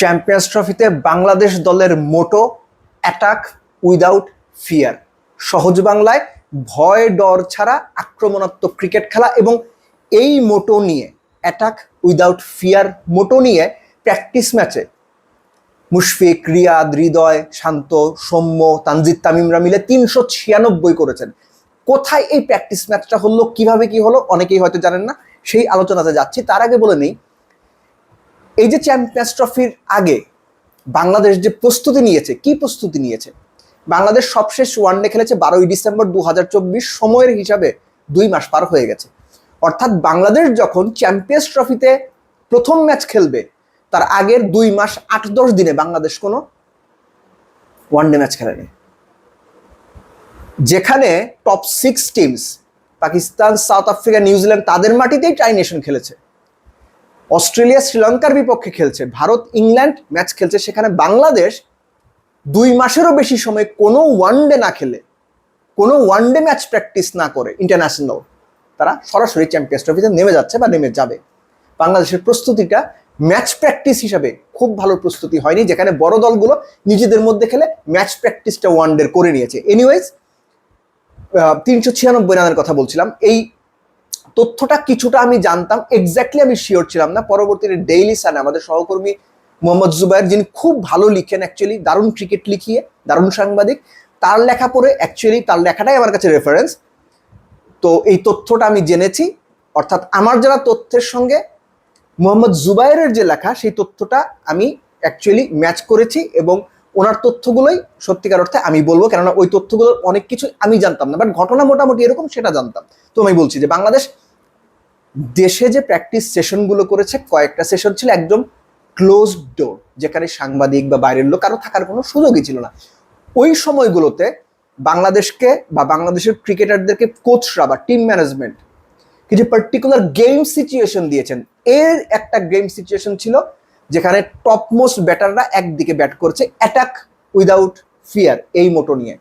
Champions ট্রফিতে বাংলাদেশ দলের মোটো, attack without fear. সহজ বাংলায় ভয়, ডর ছাড়া আক্রমণাত্মক ক্রিকেট খেলা এবং এই মোটো নিয়ে, অ্যাটাক উইদাউট ফিয়ার মোটো নিয়ে প্র্যাকটিস ম্যাচে মুশফিক, রিয়াদ, হৃদয়, শান্ত, সৌম্য, তানজিদ, তামিমরা মিলে তিনশো ছিয়ানব্বই করেছেন। কোথায় এই প্র্যাকটিস ম্যাচটা হলো, কীভাবে কি হলো, অনেকেই হয়তো জানেন না। সেই আলোচনাতে যাচ্ছি। তার আগে বলে নেই এই যে চ্যাম্পিয়ন্স ট্রফির আগে বাংলাদেশ যে প্রস্তুতি নিয়েছে, কি প্রস্তুতি নিয়েছে? বাংলাদেশ সবশেষ ওয়ানডে খেলেছে বারোই ডিসেম্বর দু হাজার চব্বিশ সময়ের হিসাবে দুই মাস পার হয়ে গেছে। অর্থাৎ বাংলাদেশ যখন চ্যাম্পিয়ন্স ট্রফিতে প্রথম ম্যাচ খেলবে, তার আগের দুই মাস আট দশ দিনে বাংলাদেশ কোনো ওয়ানডে ম্যাচ খেলেনি। যেখানে top six teams Pakistan South Africa New Zealand তাদের মাটিতেই ট্রাই নেশন খেলেছে। অস্ট্রেলিয়া শ্রীলঙ্কার বিপক্ষে খেলছে। ভারত, ইংল্যান্ড ম্যাচ খেলছে। সেখানে বাংলাদেশ দুই মাসেরও বেশি সময় কোনো ওয়ানডে না খেলে, কোনো ওয়ানডে ম্যাচ প্র্যাকটিস না করে ইন্টারন্যাশনাল তারা সরাসরি চ্যাম্পিয়ন্স ট্রফিতে নেমে যাচ্ছে বা নেমে যাবে। বাংলাদেশের প্রস্তুতিটা ম্যাচ প্র্যাকটিস হিসাবে খুব ভালো প্রস্তুতি হয়নি, যেখানে বড় দলগুলো নিজেদের মধ্যে খেলে ম্যাচ প্র্যাকটিসটা ওয়ানডের করে নিয়েছে। এনিওয়েজ তিনশো ছিয়ানব্বই রানের কথা বলছিলাম। এই তথ্যটা কিছুটা আমি জানতাম এক্স্যাক্টলি আমি শিওর ছিলাম না। পরবর্তীতে ডেইলি সান আমাদের সহকর্মী মোহাম্মদ জুবাইর যিনি খুব ভালো লিখেন অ্যাকচুয়ালি দারুণ ক্রিকেট লিখিয়ে, দারুণ সাংবাদিক, তার লেখা পড়ে অ্যাকচুয়ালি তার লেখাটাই আমার কাছে রেফারেন্স তো এই তথ্যটা আমি জেনেছি। অর্থাৎ আমার যারা তথ্যের সঙ্গে মোহাম্মদ জুবাইরের যে লেখা, সেই তথ্যটা আমি অ্যাকচুয়ালি ম্যাচ করেছি এবং ওনার তথ্যগুলোই সত্যিকার অর্থে আমি বলব, কেননা ওই তথ্যগুলোর অনেক কিছু আমি জানতাম না। বাট ঘটনা মোটামুটি এরকম, সেটা জানতাম। তো আমি বলছি যে বাংলাদেশ দেশে যে প্র্যাকটিস সেশনগুলো করেছে, কয়েকটা সেশন ছিল একদম ক্লোজ ডোর যেখানে সাংবাদিক বা বাইরের লোক কারও থাকার কোনো সুযোগই ছিল না। ওই সময়গুলোতে বাংলাদেশকে বা বাংলাদেশের ক্রিকেটারদেরকে কোচরা বা টিম ম্যানেজমেন্ট কিছু পার্টিকুলার গেম সিচুয়েশন দিয়েছেন। এর একটা গেম সিচুয়েশন ছিল যেখানে টপমোস্ট ব্যাটাররা একদিকে ব্যাট করছে অ্যাটাক উইদাউট ফিয়ার এই মোটো নিয়ে।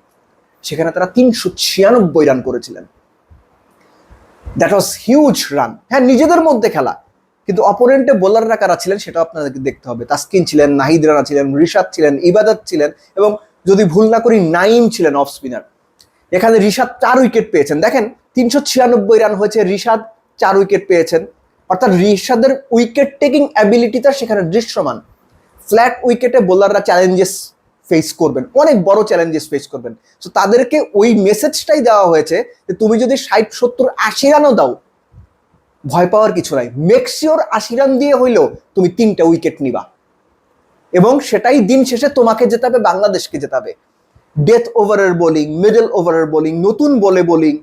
সেখানে তারা তিনশো ছিয়ানব্বই রান করেছিলেন। দ্যাট ওয়াজ হিউজ রান হ্যাঁ নিজেদের মধ্যে খেলা। কিন্তু অপোনেন্টে বোলাররা কারা ছিলেন, সেটাও আপনাদেরকে দেখতে হবে। তাসকিন ছিলেন, নাহিদ রানা ছিলেন, রিশাদ ছিলেন, ইবাদত ছিলেন, এবং যদি ভুল না করি নাইম ছিলেন অফ স্পিনার এখানে রিশাদ চার উইকেট পেয়েছেন। দেখেন, তিনশো ছিয়ানব্বই রান হয়েছে, রিশাদ চার উইকেট পেয়েছেন। অর্থাৎ রিশাদের উইকেট টেকিং অ্যাবিলিটিটা সেখানে দৃশ্যমান। ফ্ল্যাট উইকেটে বোলাররা চ্যালেঞ্জেস ফেস করবেন, অনেক বড় চ্যালেঞ্জেস ফেস করবেন। তো তাদেরকে ওই মেসেজটাই দেওয়া হয়েছে যে তুমি যদি ষাট, সত্তর, আশি রানও দাও, ভয় পাওয়ার কিছু নাই। মেক্সিওর আশি রান দিয়ে হইলেও তুমি তিনটা উইকেট নিবা। এবং সেটাই দিন শেষে তোমাকে জেতাবে, বাংলাদেশকে জেতাবে। ডেথ ওভারের বোলিং মিডল ওভারের বোলিং নতুন বলে বোলিং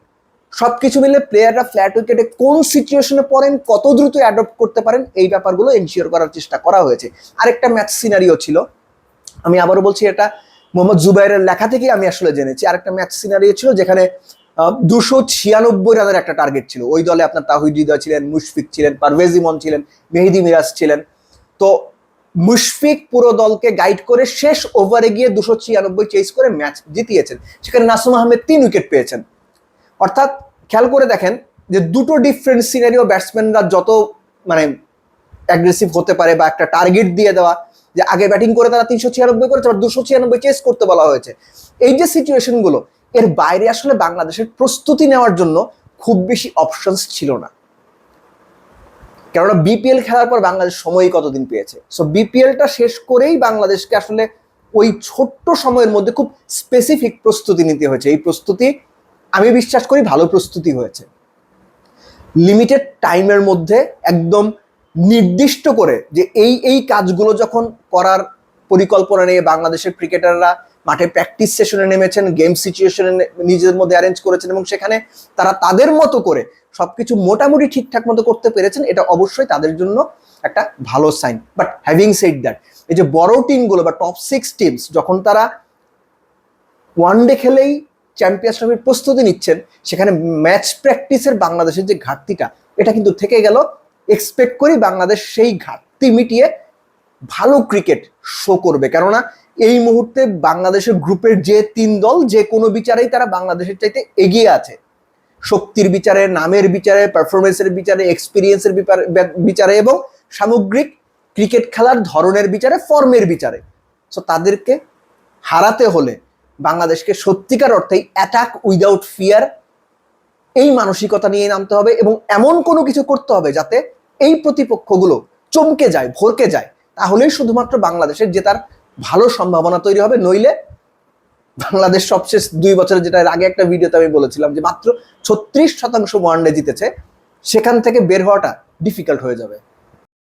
সবকিছু মিলে প্লেয়াররা ফ্ল্যাট উইকেটে কোন সিচুয়েশনে পড়েন, কত দ্রুত অ্যাডপ্ট করতে পারেন, এই ব্যাপারগুলো এনশিওর করার চেষ্টা করা হয়েছে। আরেকটা ম্যাচ সিনারিও ছিল। আমি আবারও বলছি এটা, মোহাম্মদ জুবাইরের লেখা থেকে আমি আসলে জেনেছি। আরেকটা ম্যাচ সিনারিও ছিল যেখানে দুশো ছিয়ানব্বই রানের একটা টার্গেট ছিল। ওই দলে আপনার তাহিদ হৃদয় ছিলেন, মুশফিক ছিলেন, পারভেজ ইমন ছিলেন, মেহেদি মিরাজ ছিলেন। তো মুশফিক পুরো দলকে গাইড করে শেষ ওভারে গিয়ে দুশো ছিয়ানব্বই চেস করে ম্যাচ জিতিয়েছেন। সেখানে নাসুম আহমেদ তিন উইকেট পেয়েছেন। অর্থাৎ খেয়াল করে দেখেন যে দুটো ডিফারেন্ট সিনারিও ব্যাটসম্যানরা যত মানে অ্যাগ্রেসিভ হতে পারে বা একটা টার্গেট দিয়ে দেওয়া, যে আগে ব্যাটিং করে তারা তিনশো ছিয়ানব্বই করেছে, আবার দুশো ছিয়ানব্বই চেস করতে বলা হয়েছে। এই যে সিচুয়েশনগুলো এর বাইরে আসলে বাংলাদেশের প্রস্তুতি নেওয়ার জন্য খুব বেশি অপশনস ছিল না। কেননা বিপিএল খেলার পর বাংলাদেশ সময় কতদিন পেয়েছে? সো বিপিএলটা শেষ করেই বাংলাদেশকে আসলে ওই ছোট্ট সময়ের মধ্যে খুব স্পেসিফিক প্রস্তুতি নিতে হয়েছে। এই প্রস্তুতি আমি বিশ্বাস করি ভালো প্রস্তুতি হয়েছে। লিমিটেড টাইমের মধ্যে একদম নির্দিষ্ট করে যে এই এই কাজগুলো যখন করার পরিকল্পনা নিয়ে বাংলাদেশের ক্রিকেটাররা মাঠে প্র্যাকটিস সেশনে নেমেছেন গেম সিচুয়েশনে নিজেদের মধ্যে অ্যারেঞ্জ করেছেন এবং সেখানে তারা তাদের মতো করে সবকিছু মোটামুটি ঠিকঠাক মতো করতে পেরেছেন, এটা অবশ্যই তাদের জন্য একটা ভালো sign but having said that এই যে বড় টিমগুলো বা টপ সিক্স টিমস যখন তারা ওয়ান ডে খেলেই চ্যাম্পিয়ন্স ট্রফির প্রস্তুতি নিচ্ছেন, সেখানে ম্যাচ প্র্যাকটিসের বাংলাদেশের যে ঘাটতিটা, এটা কিন্তু থেকে গেল। এক্সপেক্ট করি বাংলাদেশ সেই ঘাটতি মিটিয়ে ভালো ক্রিকেট শো করবে। কেননা, এই মুহূর্তে বাংলাদেশের গ্রুপের যে তিন দল, যে কোনো বিচারেই তারা বাংলাদেশের চাইতে এগিয়ে আছে। শক্তির বিচারে, নামের বিচারে পারফরমেন্সের বিচারে এক্সপিরিয়েন্সের বিচারে এবং সামগ্রিক ক্রিকেট খেলার ধরনের বিচারে ফর্মের বিচারে। সো তাদেরকে হারাতে হলে বাংলাদেশকে সত্যিকার অর্থেই অ্যাটাক উইদাউট ফিয়ার এই মানসিকতা নিয়ে নামতে হবে এবং এমন কোনো কিছু করতে হবে যাতে এই প্রতিপক্ষগুলো চমকে যায়, ভরকে যায়। তাহলেই শুধুমাত্র বাংলাদেশের জেতার ভালো সম্ভাবনা তৈরি হবে, নইলে বাংলাদেশ সবশেষ দুই বছরের যেটা আগে একটা ভিডিওতে আমি বলেছিলাম যে মাত্র ছত্রিশ শতাংশ ওয়ানডে জিতেছে, সেখান থেকে বের হওয়াটা ডিফিকাল্ট হয়ে যাবে।